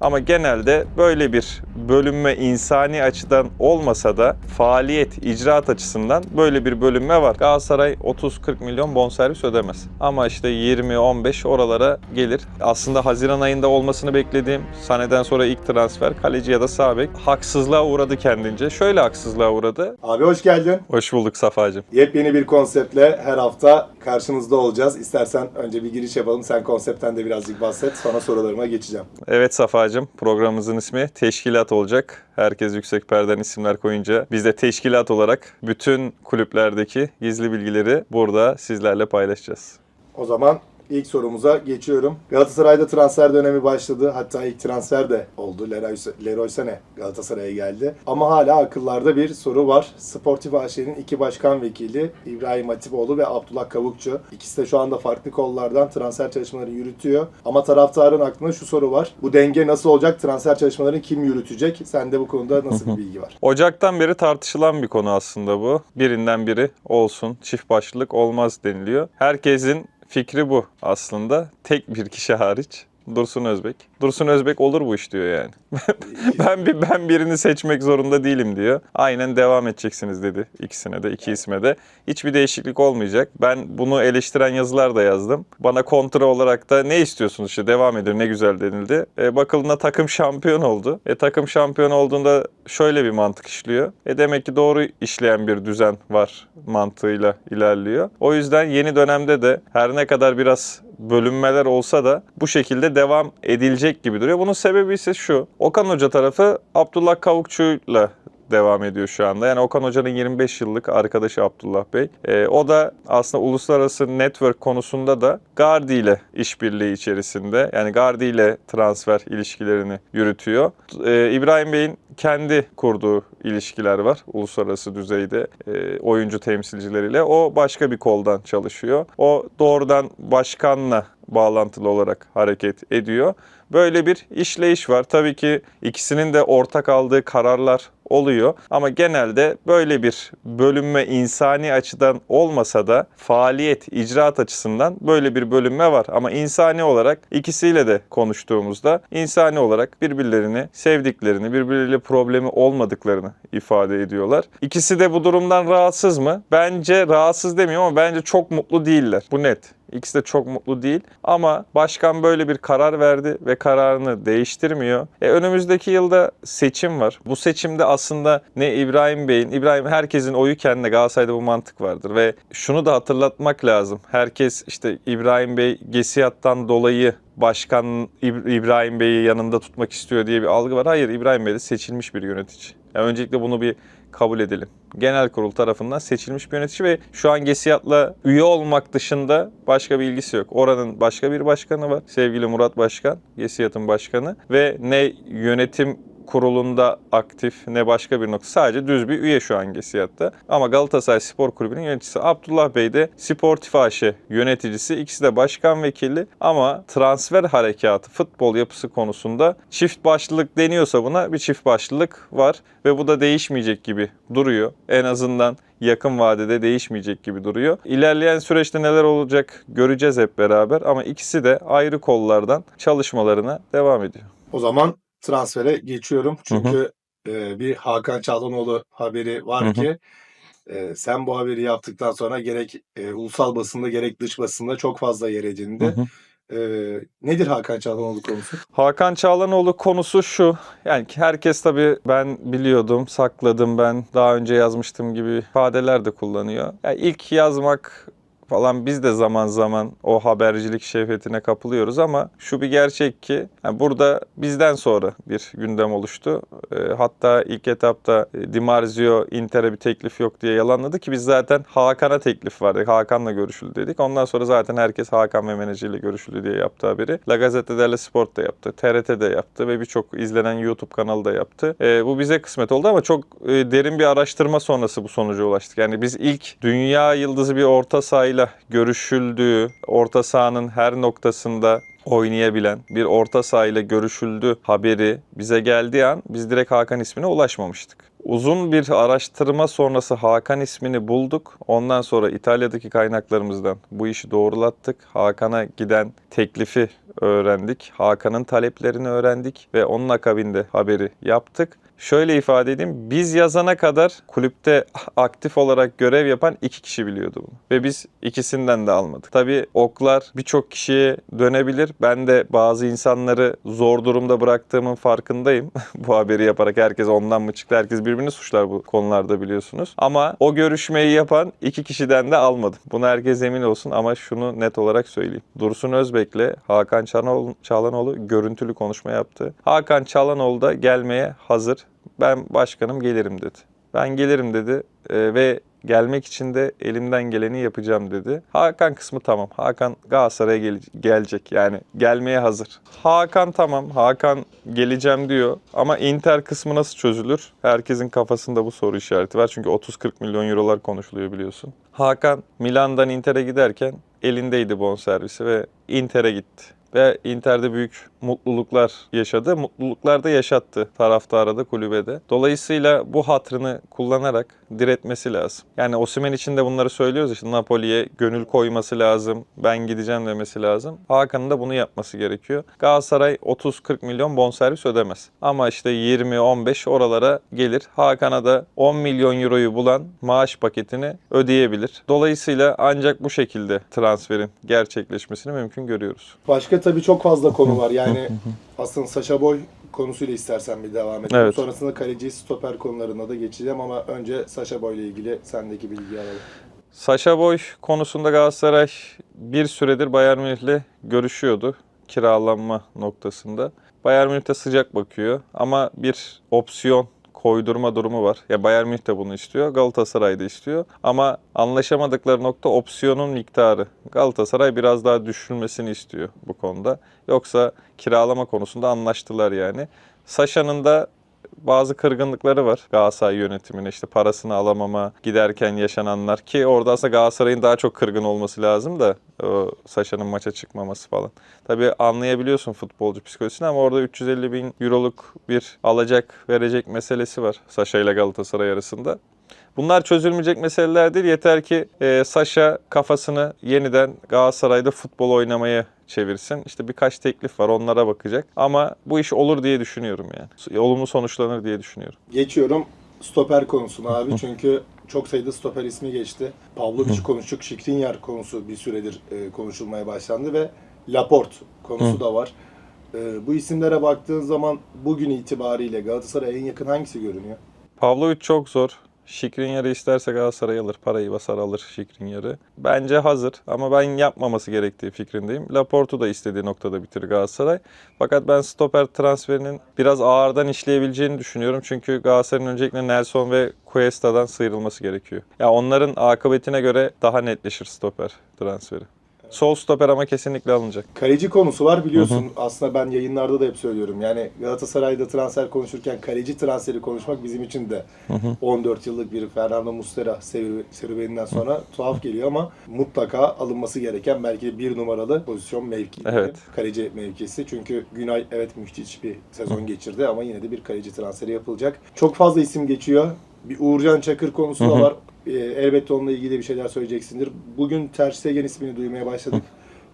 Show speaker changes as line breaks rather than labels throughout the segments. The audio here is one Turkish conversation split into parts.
Ama genelde böyle bir bölünme insani açıdan olmasa da faaliyet, icraat açısından böyle bir bölünme var. Galatasaray 30-40 milyon bonservis ödemez. Ama işte 20-15 oralara gelir. Aslında Haziran ayında olmasını beklediğim Sane'den sonra ilk transfer kaleci ya da sağ bek haksızlığa uğradı kendince. Şöyle haksızlığa uğradı.
Abi hoş geldin.
Hoş bulduk Safacığım.
Yepyeni bir konseptle her hafta karşınızda olacağız. İstersen önce bir giriş yapalım. Sen konseptten de birazcık bahset. Sonra sorularıma geçeceğim.
Evet Safacığım, programımızın ismi Teşkilat olacak. Herkes yüksek perden isimler koyunca biz de teşkilat olarak bütün kulüplerdeki gizli bilgileri burada sizlerle paylaşacağız.
O zaman ilk sorumuza geçiyorum. Galatasaray'da transfer dönemi başladı. Hatta ilk transfer de oldu. Leroy, Leroy Sané Galatasaray'a geldi. Ama hala akıllarda bir soru var. Sportif AŞ'nin iki başkan vekili İbrahim Hatipoğlu ve Abdullah Kavukçu. İkisi de şu anda farklı kollardan transfer çalışmalarını yürütüyor. Ama taraftarın aklında şu soru var. Bu denge nasıl olacak? Transfer çalışmalarını kim yürütecek? Sende bu konuda nasıl bir bilgi var?
Ocaktan beri tartışılan bir konu aslında bu. Birinden biri olsun, çift başlılık olmaz deniliyor. Herkesin fikri bu aslında. Tek bir kişi hariç. Dursun Özbek. Dursun Özbek olur bu iş diyor yani. ben bir ben birini seçmek zorunda değilim diyor. Aynen devam edeceksiniz dedi ikisine de iki isme de. Hiçbir değişiklik olmayacak. Ben bunu eleştiren yazılar da yazdım. Bana kontra olarak da ne istiyorsunuz işte devam edin ne güzel denildi. E, bakıldığında takım şampiyon oldu. E, takım şampiyon olduğunda şöyle bir mantık işliyor. E, demek ki doğru işleyen bir düzen var mantığıyla ilerliyor. O yüzden yeni dönemde de her ne kadar biraz bölünmeler olsa da bu şekilde devam edilecek gibi duruyor. Bunun sebebi ise şu. Okan Hoca tarafı Abdullah Kavukçu'yla devam ediyor şu anda. Yani Okan Hoca'nın 25 yıllık arkadaşı Abdullah Bey. Ee, o da aslında uluslararası network konusunda da Gardi ile işbirliği içerisinde. Yani Gardi ile transfer ilişkilerini yürütüyor. Ee, İbrahim Bey'in kendi kurduğu ilişkiler var uluslararası düzeyde e, oyuncu temsilcileriyle. O başka bir koldan çalışıyor. O doğrudan başkanla bağlantılı olarak hareket ediyor. Böyle bir işleyiş var. Tabii ki ikisinin de ortak aldığı kararlar oluyor. Ama genelde böyle bir bölünme insani açıdan olmasa da faaliyet, icraat açısından böyle bir bölünme var. Ama insani olarak ikisiyle de konuştuğumuzda insani olarak birbirlerini sevdiklerini, birbirleriyle problemi olmadıklarını ifade ediyorlar. İkisi de bu durumdan rahatsız mı? Bence rahatsız demiyorum ama bence çok mutlu değiller. Bu net. İkisi de çok mutlu değil ama başkan böyle bir karar verdi ve kararını değiştirmiyor. E, önümüzdeki yılda seçim var. Bu seçimde aslında ne İbrahim Bey'in, İbrahim herkesin oyu kendine Galatasaray'da bu mantık vardır ve şunu da hatırlatmak lazım. Herkes işte İbrahim Bey Gesiyat'tan dolayı başkan İb- İbrahim Bey'i yanında tutmak istiyor diye bir algı var. Hayır İbrahim Bey de seçilmiş bir yönetici. Yani öncelikle bunu bir kabul edelim. Genel kurul tarafından seçilmiş bir yönetici ve şu an GESİAD'la üye olmak dışında başka bir ilgisi yok. Oranın başka bir başkanı var. Sevgili Murat Başkan, GESİAD'ın başkanı ve ne yönetim kurulunda aktif ne başka bir nokta. Sadece düz bir üye şu an GESİAD'da. Ama Galatasaray Spor Kulübü'nün yöneticisi Abdullah Bey de Sportif AŞ yöneticisi. İkisi de başkan vekili ama transfer harekatı, futbol yapısı konusunda çift başlılık deniyorsa buna bir çift başlılık var ve bu da değişmeyecek gibi duruyor. En azından yakın vadede değişmeyecek gibi duruyor. İlerleyen süreçte neler olacak göreceğiz hep beraber ama ikisi de ayrı kollardan çalışmalarına devam ediyor.
O zaman transfere geçiyorum. Çünkü e, bir Hakan Çalhanoğlu haberi var
Hı hı.
ki e, sen bu haberi yaptıktan sonra gerek e, ulusal basında gerek dış basında çok fazla yer edindi.
Hı hı.
E, nedir Hakan Çalhanoğlu konusu?
Hakan Çağlanoğlu konusu şu. Yani herkes tabii ben biliyordum, sakladım ben, daha önce yazmıştım gibi ifadeler de kullanıyor. Yani ilk yazmak falan biz de zaman zaman o habercilik şehvetine kapılıyoruz ama şu bir gerçek ki yani burada bizden sonra bir gündem oluştu. E, hatta ilk etapta e, Di Marzio Inter'e bir teklif yok diye yalanladı ki biz zaten Hakan'a teklif vardı. Hakan'la görüşüldü dedik. Ondan sonra zaten herkes Hakan ve menajeriyle görüşüldü diye yaptı haberi. La Gazzetta dello Sport da yaptı. TRT de yaptı ve birçok izlenen YouTube kanalı da yaptı. E, bu bize kısmet oldu ama çok e, derin bir araştırma sonrası bu sonuca ulaştık. Yani biz ilk dünya yıldızı bir orta sahayla görüşüldüğü, orta sahanın her noktasında oynayabilen bir orta sahayla görüşüldü haberi bize geldiği an biz direkt Hakan ismine ulaşmamıştık. Uzun bir araştırma sonrası Hakan ismini bulduk. Ondan sonra İtalya'daki kaynaklarımızdan bu işi doğrulattık. Hakan'a giden teklifi öğrendik. Hakan'ın taleplerini öğrendik ve onun akabinde haberi yaptık. Şöyle ifade edeyim. Biz yazana kadar kulüpte aktif olarak görev yapan iki kişi biliyordu bunu. Ve biz ikisinden de almadık. Tabii oklar birçok kişiye dönebilir. Ben de bazı insanları zor durumda bıraktığımın farkındayım. bu haberi yaparak herkes ondan mı çıktı? Herkes birbirini suçlar bu konularda biliyorsunuz. Ama o görüşmeyi yapan iki kişiden de almadım. Buna herkes emin olsun ama şunu net olarak söyleyeyim. Dursun Özbek'le Hakan Çağlanoğlu, görüntülü konuşma yaptı. Hakan Çağlanoğlu da gelmeye hazır. Ben başkanım gelirim dedi. Ben gelirim dedi Ee, ve gelmek için de elimden geleni yapacağım dedi. Hakan kısmı tamam. Hakan Galatasaray'a gele- gelecek yani gelmeye hazır. Hakan tamam. Hakan geleceğim diyor ama Inter kısmı nasıl çözülür? Herkesin kafasında bu soru işareti var. Çünkü 30-40 milyon eurolar konuşuluyor biliyorsun. Hakan Milan'dan Inter'e giderken elindeydi bonservisi ve Inter'e gitti ve Inter'de büyük mutluluklar yaşadı. Mutluluklar da yaşattı taraftara da kulübede. Dolayısıyla bu hatrını kullanarak diretmesi lazım. Yani Osimhen için de bunları söylüyoruz işte Napoli'ye gönül koyması lazım. Ben gideceğim demesi lazım. Hakan'ın da bunu yapması gerekiyor. Galatasaray 30-40 milyon bonservis ödemez. Ama işte 20-15 oralara gelir. Hakan'a da 10 milyon euroyu bulan maaş paketini ödeyebilir. Dolayısıyla ancak bu şekilde transferin gerçekleşmesini mümkün görüyoruz.
Başka tabii çok fazla konu var. Yani aslında Saşa Boy konusuyla istersen bir devam edelim.
Evet.
Sonrasında kaleci stoper konularına da geçeceğim ama önce Saşa Boy ile ilgili sendeki bilgi alalım.
Saşa Boy konusunda Galatasaray bir süredir Bayern Münih'le görüşüyordu kiralanma noktasında. Bayern Münih de sıcak bakıyor ama bir opsiyon koydurma durumu var. Ya Bayern Münih de bunu istiyor, Galatasaray da istiyor. Ama anlaşamadıkları nokta opsiyonun miktarı. Galatasaray biraz daha düşürmesini istiyor bu konuda. Yoksa kiralama konusunda anlaştılar yani. Saşa'nın da bazı kırgınlıkları var Galatasaray yönetimine işte parasını alamama, giderken yaşananlar ki orada aslında Galatasaray'ın daha çok kırgın olması lazım da Saşa'nın maça çıkmaması falan. Tabii anlayabiliyorsun futbolcu psikolojisini ama orada 350 bin euroluk bir alacak verecek meselesi var Saşa ile Galatasaray arasında. Bunlar çözülmeyecek meseleler değil. Yeter ki e, Saşa kafasını yeniden Galatasaray'da futbol oynamaya çevirsin. İşte birkaç teklif var onlara bakacak. Ama bu iş olur diye düşünüyorum yani. Olumlu sonuçlanır diye düşünüyorum.
Geçiyorum stoper konusuna abi çünkü çok sayıda stoper ismi geçti. Pavlovic'i konuştuk, Skriniar konusu bir süredir e, konuşulmaya başlandı ve Laporte konusu da var. E, bu isimlere baktığın zaman bugün itibariyle Galatasaray'a en yakın hangisi görünüyor?
Pavlovic çok zor. Şikrinyar'ı isterse Galatasaray alır. Parayı basar alır Şikrinyar'ı. Bence hazır ama ben yapmaması gerektiği fikrindeyim. Laporte'u da istediği noktada bitirir Galatasaray. Fakat ben stoper transferinin biraz ağırdan işleyebileceğini düşünüyorum. Çünkü Galatasaray'ın öncelikle Nelson ve Cuesta'dan sıyrılması gerekiyor. Ya onların akıbetine göre daha netleşir stoper transferi. Sol stoper ama kesinlikle alınacak.
Kaleci konusu var biliyorsun. Aslında ben yayınlarda da hep söylüyorum. Yani Galatasaray'da transfer konuşurken kaleci transferi konuşmak bizim için de 14 yıllık bir Fernando Muslera serü- serüveninden sonra tuhaf geliyor ama mutlaka alınması gereken belki de bir numaralı pozisyon mevki.
Evet.
Kaleci mevkisi. Çünkü Günay evet müthiş bir sezon geçirdi ama yine de bir kaleci transferi yapılacak. Çok fazla isim geçiyor. Bir Uğurcan Çakır konusu da var. Ee, elbette onunla ilgili bir şeyler söyleyeceksindir. Bugün Ter Stegen ismini duymaya başladık.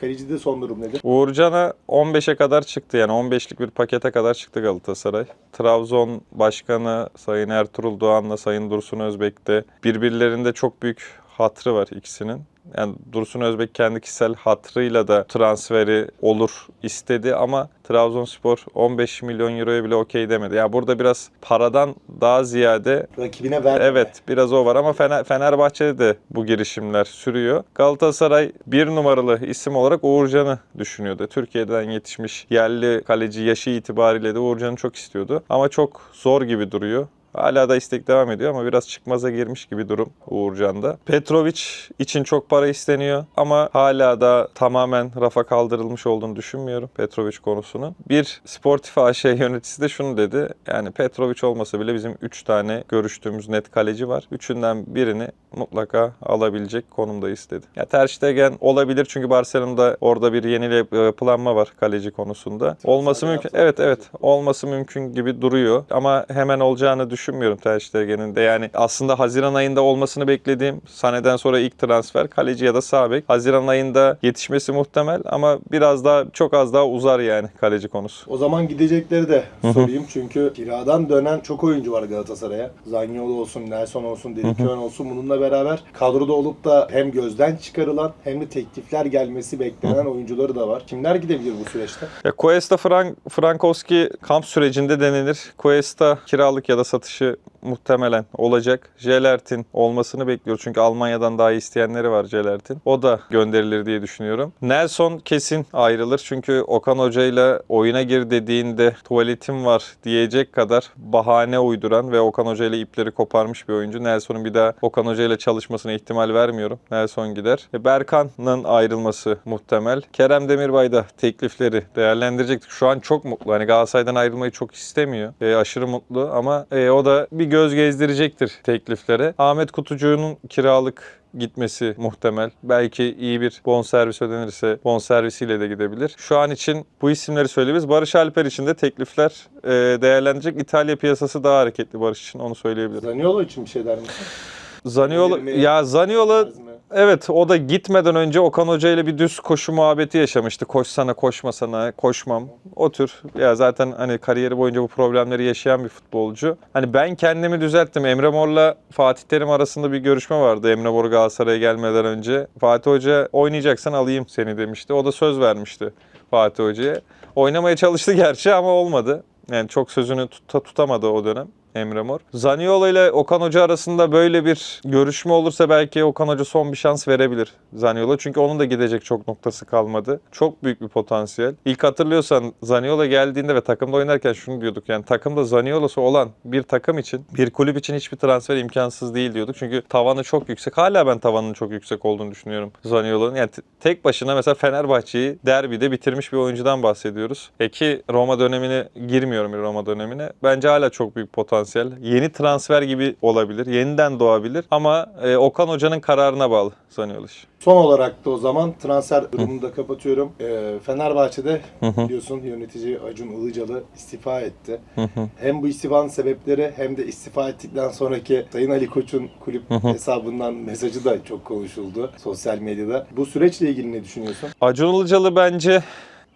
Kalecide son durum nedir?
Uğurcan'a 15'e kadar çıktı yani 15'lik bir pakete kadar çıktı Galatasaray. Trabzon Başkanı Sayın Ertuğrul Doğan'la Sayın Dursun Özbek de birbirlerinde çok büyük hatrı var ikisinin. Yani Dursun Özbek kendi kişisel hatrıyla da transferi olur istedi ama Trabzonspor 15 milyon euroya bile okey demedi. Ya burada biraz paradan daha ziyade
Rakibine ver.
Evet biraz o var ama Fener, Fenerbahçe'de de bu girişimler sürüyor. Galatasaray bir numaralı isim olarak Uğurcan'ı düşünüyordu. Türkiye'den yetişmiş yerli kaleci yaşı itibariyle de Uğurcan'ı çok istiyordu. Ama çok zor gibi duruyor. Hala da istek devam ediyor ama biraz çıkmaza girmiş gibi durum Uğurcan'da. Petrovic için çok para isteniyor ama hala da tamamen rafa kaldırılmış olduğunu düşünmüyorum Petrovic konusunun. Bir Sportif AŞ yöneticisi de şunu dedi. Yani Petrovic olmasa bile bizim 3 tane görüştüğümüz net kaleci var. Üçünden birini mutlaka alabilecek konumda istedi. Ya Ter Stegen olabilir çünkü Barcelona'da orada bir yeni yapılanma var kaleci konusunda. Olması mümkün. Evet evet olması mümkün gibi duruyor ama hemen olacağını düşünmüyorum düşünmüyorum Ter Stegen'in de. Yani aslında Haziran ayında olmasını beklediğim Sane'den sonra ilk transfer kaleci ya da sağ bek. Haziran ayında yetişmesi muhtemel ama biraz daha çok az daha uzar yani kaleci konusu.
O zaman gidecekleri de sorayım çünkü kiradan dönen çok oyuncu var Galatasaray'a. Zaniolo olsun, Nelson olsun, Dedikön olsun bununla beraber kadroda olup da hem gözden çıkarılan hem de teklifler gelmesi beklenen oyuncuları da var. Kimler gidebilir bu süreçte?
Ya Cuesta Frank, Frankowski kamp sürecinde denilir. Cuesta kiralık ya da satışı muhtemelen olacak. Jelertin olmasını bekliyor. Çünkü Almanya'dan daha isteyenleri var Jelertin. O da gönderilir diye düşünüyorum. Nelson kesin ayrılır. Çünkü Okan Hoca ile oyuna gir dediğinde tuvaletim var diyecek kadar bahane uyduran ve Okan Hoca ile ipleri koparmış bir oyuncu. Nelson'un bir daha Okan Hoca ile çalışmasına ihtimal vermiyorum. Nelson gider. E, Berkan'ın ayrılması muhtemel. Kerem Demirbay da teklifleri değerlendirecek. Şu an çok mutlu. Hani Galatasaray'dan ayrılmayı çok istemiyor. E, aşırı mutlu ama e, o da bir göz gezdirecektir tekliflere. Ahmet Kutucu'nun kiralık gitmesi muhtemel. Belki iyi bir bonservis ödenirse bonservisiyle de gidebilir. Şu an için bu isimleri söyleyebiliriz. Barış Alper için de teklifler e, değerlendirecek. İtalya piyasası daha hareketli Barış için onu söyleyebilirim.
Zaniolo için bir şey der misin?
Zaniolo ya Zaniolo? Evet o da gitmeden önce Okan Hoca ile bir düz koşu muhabbeti yaşamıştı. Koşsana koşmasana koşmam. O tür ya zaten hani kariyeri boyunca bu problemleri yaşayan bir futbolcu. Hani ben kendimi düzelttim. Emre Mor'la Fatih Terim arasında bir görüşme vardı. Emre Mor Galatasaray'a gelmeden önce. Fatih Hoca oynayacaksan alayım seni demişti. O da söz vermişti Fatih Hoca'ya. Oynamaya çalıştı gerçi ama olmadı. Yani çok sözünü tuta, tutamadı o dönem. Emre Mor. Zaniolo ile Okan Hoca arasında böyle bir görüşme olursa belki Okan Hoca son bir şans verebilir Zaniolo. Çünkü onun da gidecek çok noktası kalmadı. Çok büyük bir potansiyel. İlk hatırlıyorsan Zaniolo geldiğinde ve takımda oynarken şunu diyorduk. Yani takımda Zaniolo'su olan bir takım için, bir kulüp için hiçbir transfer imkansız değil diyorduk. Çünkü tavanı çok yüksek. Hala ben tavanının çok yüksek olduğunu düşünüyorum Zaniolo'nun. Yani tek başına mesela Fenerbahçe'yi derbide bitirmiş bir oyuncudan bahsediyoruz. E ki Roma dönemine girmiyorum bir Roma dönemine. Bence hala çok büyük potansiyel. Yeni transfer gibi olabilir. Yeniden doğabilir. Ama e, Okan Hoca'nın kararına bağlı işi.
Son olarak da o zaman transfer durumunu da kapatıyorum. Ee, Fenerbahçe'de biliyorsun yönetici Acun Ilıcalı istifa etti. hem bu istifanın sebepleri hem de istifa ettikten sonraki Sayın Ali Koç'un kulüp hesabından mesajı da çok konuşuldu sosyal medyada. Bu süreçle ilgili ne düşünüyorsun?
Acun Ilıcalı bence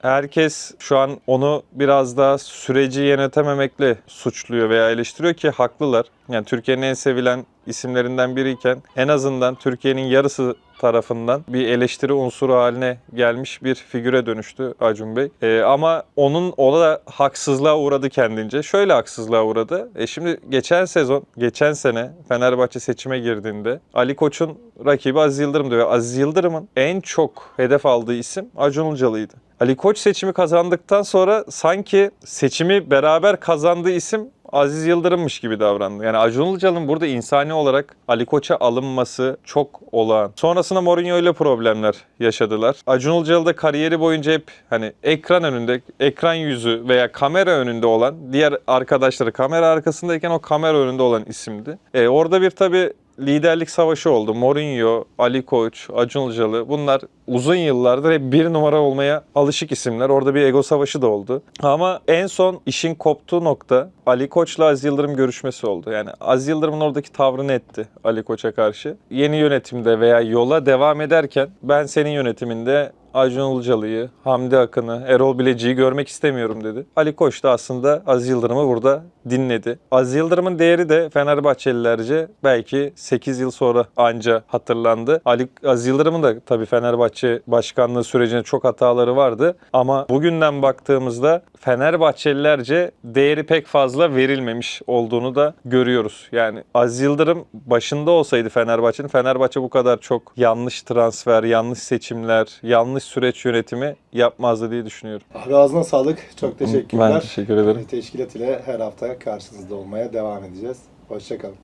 herkes şu an onu biraz daha süreci yönetememekle suçluyor veya eleştiriyor ki haklılar. Yani Türkiye'nin en sevilen isimlerinden biriyken en azından Türkiye'nin yarısı tarafından bir eleştiri unsuru haline gelmiş bir figüre dönüştü Acun Bey. Ee, ama onun o da haksızlığa uğradı kendince. Şöyle haksızlığa uğradı. E şimdi geçen sezon, geçen sene Fenerbahçe seçime girdiğinde Ali Koç'un rakibi Aziz Yıldırım ve Aziz Yıldırım'ın en çok hedef aldığı isim Acun Ilıcalı'ydı. Ali Koç seçimi kazandıktan sonra sanki seçimi beraber kazandığı isim Aziz Yıldırım'mış gibi davrandı. Yani Acun Ilıcalı'nın burada insani olarak Ali Koç'a alınması çok olağan. Sonrasında Mourinho ile problemler yaşadılar. Acun Ilıcalı da kariyeri boyunca hep hani ekran önünde, ekran yüzü veya kamera önünde olan diğer arkadaşları kamera arkasındayken o kamera önünde olan isimdi. E, orada bir tabii liderlik savaşı oldu. Mourinho, Ali Koç, Acun Ilıcalı bunlar uzun yıllardır hep bir numara olmaya alışık isimler. Orada bir ego savaşı da oldu. Ama en son işin koptuğu nokta Ali Koç'la Aziz Yıldırım görüşmesi oldu. Yani Aziz Yıldırım'ın oradaki tavrını etti Ali Koç'a karşı. Yeni yönetimde veya yola devam ederken ben senin yönetiminde Acun Ilıcalı'yı, Hamdi Akın'ı, Erol Bilecik'i görmek istemiyorum dedi. Ali Koç da aslında Aziz Yıldırım'ı burada dinledi. Aziz Yıldırım'ın değeri de Fenerbahçelilerce belki 8 yıl sonra anca hatırlandı. Ali Aziz Yıldırım'ın da tabii Fenerbahçe başkanlığı sürecinde çok hataları vardı. Ama bugünden baktığımızda Fenerbahçelilerce değeri pek fazla verilmemiş olduğunu da görüyoruz. Yani Aziz Yıldırım başında olsaydı Fenerbahçe'nin Fenerbahçe bu kadar çok yanlış transfer, yanlış seçimler, yanlış süreç yönetimi yapmazdı diye düşünüyorum.
Abi ağzına sağlık. Çok teşekkürler.
Ben teşekkür ederim.
Teşkilat ile her hafta karşınızda olmaya devam edeceğiz. Hoşçakalın.